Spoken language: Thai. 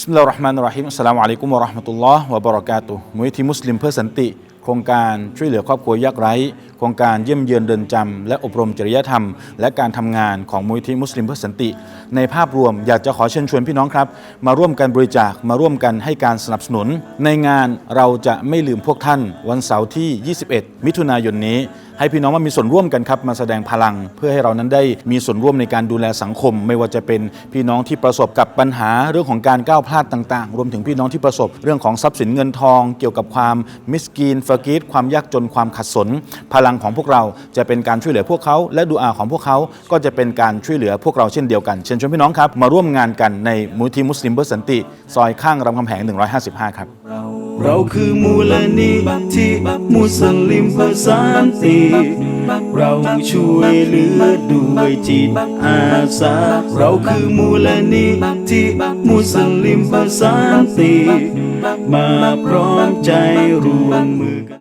สมิลลาฮิรเราะห์มานิรรฮีมอัสสลามุอะลัยกุมวะราะห์มะตุลลอฮ์วะบะเราะกาตุฮ์มูลนิธิมุสลิมเพื่อสันติ โครงการช่วยเหลือครอบครัวยากไร้ โครงการเยี่ยมเยือนเดินจำและอบรมจริยธรรม และการทำงานของมูลิธิมุสลิมเพื่อสันติ ในภาพรวมอยากจะขอเชิญชวนพี่น้องครับ มาร่วมกันบริจาคมาร่วมกันให้การสนับสนุน ในงานเราจะไม่ลืมพวกท่าน วันเสาร์ที่ 21 มิถุนายนนี้ ให้พี่น้องมามีส่วนร่วมกันครับมาแสดงพลัง เพื่อให้เรานั้นได้มีส่วนร่วมในการดูแลสังคม ไม่ว่าจะเป็นพี่น้องที่ประสบกับปัญหาเรื่องของการก้าวพลาดต่าง ๆ รวมถึงพี่น้องที่ประสบเรื่องของทรัพย์สินเงินทอง เกี่ยวกับความมิสกีนฟากีดความยากจนความขัดสนพลังของพวกเราจะเป็นการช่วยเหลือพวกเขา และดูอาของพวกเขาก็จะเป็นการช่วยเหลือพวกเราเช่นเดียวกัน เชิญชวนพี่น้องครับ มาร่วมงานกันในมูลนิธิมุสลิมเพื่อสันติ ซอยข้างรามคำแหง 155 ครับ เราคือมูลนิธิมุสลิมเพื่อสันติเราช่วยเหลือด้วยจิตอาสา เราคือมูลนิธิมุสลิมเพื่อสันติ มาพร้อมใจร่วมมือกัน